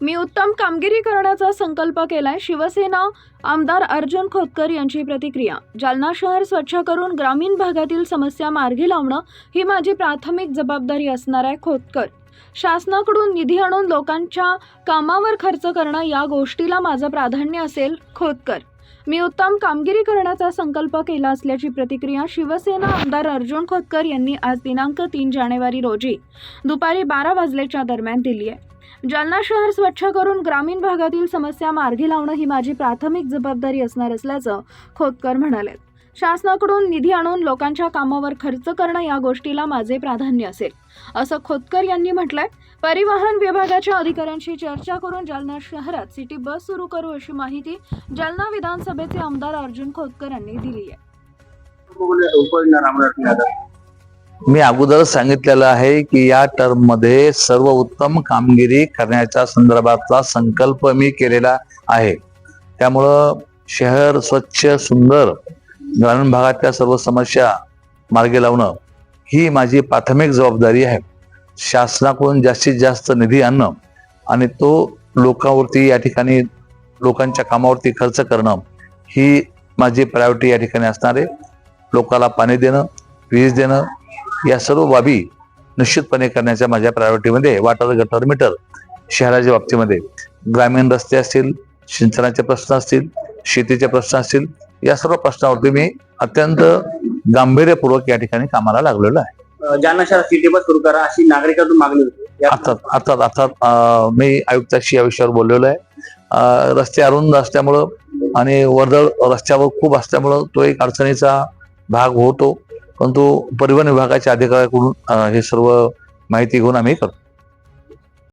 मी उत्तम कामगिरी करण्याचा संकल्प केलाय. शिवसेना आमदार अर्जुन खोतकर यांची प्रतिक्रिया. जालना शहर स्वच्छ करून ग्रामीण भागातील समस्या मार्गी लावणं ही माझी प्राथमिक जबाबदारी असणार आहे खोतकर. शासनाकडून निधी आणून लोकांच्या कामावर खर्च करणं या गोष्टीला माझं प्राधान्य असेल खोतकर. मी उत्तम कामगिरी करण्याचा संकल्प केला असल्याची प्रतिक्रिया शिवसेना आमदार अर्जुन खोतकर यांनी आज दिनांक तीन जानेवारी रोजी दुपारी बारा वाजल्याच्या दरम्यान दिली आहे. जालना शहर स्वच्छ करून ग्रामीण भागातील समस्या मार्गी लावणं ही माझी प्राथमिक जबाबदारी असणार असल्याचं खोतकर म्हणाले. शासनाकडून निधी आणून लोकांच्या कामावर खर्च करणं या गोष्टीला माझे प्राधान्य असेल असं खोतकर यांनी म्हटलंय. परिवहन विभागाच्या अधिकाऱ्यांशी चर्चा करून जालना शहरात सिटी बस सुरू करू अशी माहिती जालना विधानसभेचे आमदार अर्जुन खोतकर यांनी दिली आहे. मी अगोदरच सांगितलेलं आहे की या टर्ममध्ये सर्व उत्तम कामगिरी करण्याच्या संदर्भातला संकल्प मी केलेला आहे. त्यामुळं शहर स्वच्छ सुंदर ग्रामीण भागातल्या सर्व समस्या मार्गी लावणं ही माझी प्राथमिक जबाबदारी आहे. शासनाकडून जास्तीत जास्त निधी आणणं आणि तो लोकांवरती या ठिकाणी लोकांच्या कामावरती खर्च करणं ही माझी प्रायोरिटी या ठिकाणी असणार आहे. लोकाला पाणी देणं वीज देणं या सर्व बाबी निश्चितपणे करण्याच्या माझ्या प्रायोरिटीमध्ये वाटर गटर मीटर शहराच्या बाबतीमध्ये. ग्रामीण रस्ते असतील सिंचनाचे प्रश्न असतील शेतीचे प्रश्न असतील या सर्व प्रश्नावरती मी अत्यंत गांभीर्यपूर्वक या ठिकाणी कामाला लागलेलो आहे. जालना शहरात सिटी बस सुरू करा अशी नागरिकातून मागणी होती. अर्थात अर्थात अर्थात मी आयुक्ताशी या विषयावर बोललेलो आहे. रस्ते अरुंद असल्यामुळं आणि वर्दळ रस्त्यावर खूप असल्यामुळं तो एक अडचणीचा भाग होतो. परंतु परिवहन विभागाच्या अधिकाऱ्याकडून हे सर्व माहिती घेऊन आम्ही करतो.